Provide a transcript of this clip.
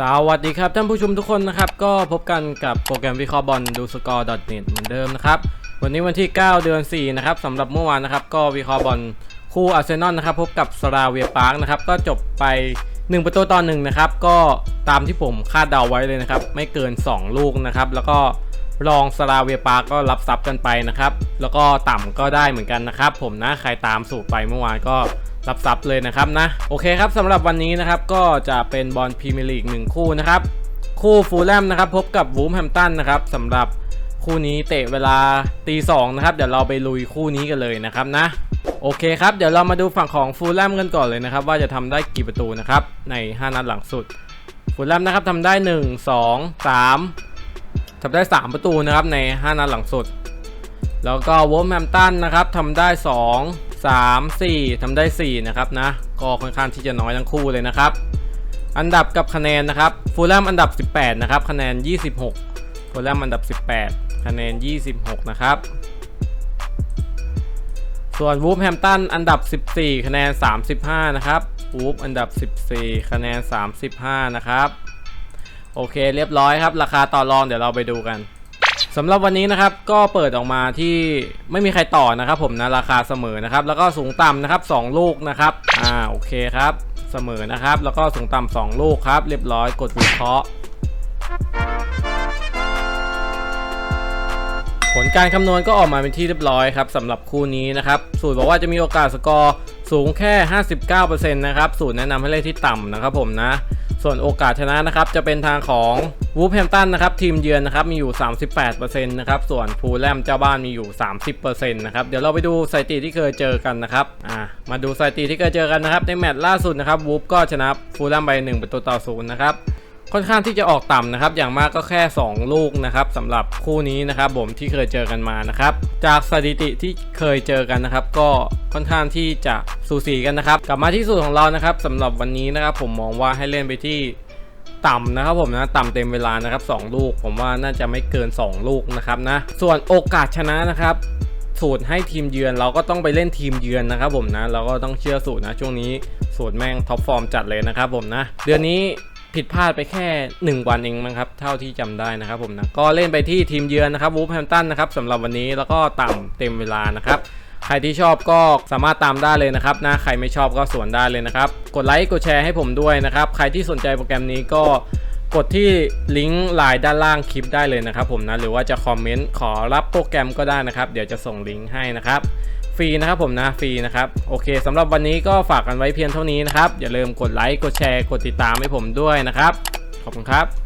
สวัสดีครับท่านผู้ชมทุกคนนะครับ ก็พบกันกับโปรแกรมวิเคราะห์บอลดูสกอร์ .net เหมือนเดิมนะครับ วันนี้วันที่ 9 เดือน 4 นะครับสำหรับเมื่อวานนะครับ ก็วิเคราะห์บอลคู่อาร์เซนอลนะครับ พบกับสราเวียปาร์กนะครับ ก็จบไป 1 ประตูต่อหนึ่งนะครับ ก็ตามที่ผมคาดเดาไว้เลยนะครับ ไม่เกิน 2 ลูกนะครับ แล้วก็รองสราเวียปาร์กก็รับซับกันไปนะครับ แล้วก็ต่ำก็ได้เหมือนกันนะครับ ผมนะใครตามสูตรไปเมื่อวานก็ รับซับเลยนะครับนะ โอเคครับสำหรับวันนี้นะครับก็จะเป็นบอลพรีเมียร์ลีกหนึ่งคู่นะครับ คู่ฟูลแลมนะครับพบกับวูฟแฮมตันนะครับสำหรับคู่นี้เตะเวลาตีสองนะครับ เดี๋ยวเราไปลุยคู่นี้กันเลยนะครับนะ โอเคครับ เดี๋ยวเรามาดูฝั่งของฟูลแลมกันก่อนเลยนะครับ ว่าจะทำได้กี่ประตูนะครับ ใน 5 นัดหลังสุด ฟูลแลมนะครับทำได้ 1 2 3ทำได้ 3 ประตูนะครับใน 5 นัดหลังสุด แล้วก็วอมแฮมตันนะครับทำได้ 2 3 4ทำได้ 4 นะครับนะ ก็ค่อนข้างที่จะน้อยทั้งคู่เลยนะครับ อันดับกับคะแนนนะครับ ฟูลแลมอันดับ 18 นะครับ คะแนน 26 ฟูลแลมอันดับ 18 คะแนน 26 นะครับ ส่วนวูฟแฮมตันอันดับ 14 คะแนน 35 นะครับ วูฟอันดับ 14 คะแนน 35 นะครับ โอเค เรียบร้อยครับ ราคาต่อรองเดี๋ยวเราไปดูกัน สำหรับวันนี้นะครับก็เปิดออกมาที่ไม่มีใครต่อนะครับ ผมนะราคาเสมอนะครับ แล้วก็สูงต่ำนะครับ 2 ลูกนะครับอ่าโอเคครับ เสมอนะครับ แล้วก็สูงต่ำ2ลูกครับ เรียบร้อยกดวิเคราะห์ผลการคำนวณก็ออกมาเป็นที่เรียบร้อยครับสำหรับคู่นี้นะครับ สูตรบอกว่าจะมีโอกาสสกอร์สูงแค่ 59%นะครับ สูตรแนะนำให้เล่นที่ต่ำนะครับผมนะ ส่วนโอกาสชนะนะครับจะเป็นทางของวูฟแฮมตันนะครับทีมเยือนนะครับมีอยู่ 38%นะครับส่วนฟูลแลมเจ้าบ้านมีอยู่ 30%นะครับเดี๋ยวเราไปดูสถิติที่เคยเจอกันนะครับอ่ามาดูสถิติที่เคยเจอกันนะครับในแมตช์ล่าสุดนะครับวูฟก็ชนะฟูลแลมไป1ประตูต่อศูนย์นะครับ ค่อนข้างที่จะออกต่ำนะครับ อย่างมากก็แค่ 2 ลูกนะครับสำหรับคู่นี้นะครับผมที่เคยเจอกันมานะครับ จากสถิติที่เคยเจอกันนะครับ ก็ค่อนข้างที่จะสูสีกันนะครับ กลับมาที่สูตรของเรานะครับสำหรับวันนี้นะครับ ผมมองว่าให้เล่นไปที่ต่ำนะครับผมนะต่ำเต็มเวลานะครับ 2 ลูก ผมว่าน่าจะไม่เกิน 2 ลูกนะครับนะส่วนโอกาสชนะนะครับสูตรให้ทีมเยือนเราก็ต้องไปเล่นทีมเยือนนะครับผมนะเราก็ต้องเชื่อสูตรนะช่วงนี้สูตรแม่งท็อปฟอร์มจัดเลยนะครับผมนะเดือนนี้ ผิดพลาดไปแค่ 1 วันเองมั้งครับ เท่าที่จำได้นะครับผมนะก็เล่นไปที่ทีมเยือนนะครับวูฟแฮมตันนะครับสำหรับวันนี้แล้วก็ต่ำเต็มเวลานะครับใครที่ชอบก็สามารถตามได้เลยนะครับนะใครไม่ชอบก็สวนได้เลยนะครับกดไลค์กดแชร์ให้ผมด้วยนะครับใครที่สนใจโปรแกรมนี้ก็กดที่ลิงก์ไลน์ด้านล่างคลิปได้เลยนะครับผมนะหรือว่าจะคอมเมนต์ขอรับโปรแกรมก็ได้นะครับ เดี๋ยวจะส่งลิงก์ให้นะครับ ฟรีนะครับผมนะฟรีนะครับโอเคสำหรับวันนี้ก็ฝากกันไว้เพียงเท่านี้นะครับอย่าลืมกดไลค์กดแชร์กดติดตามให้ผมด้วยนะครับขอบคุณครับ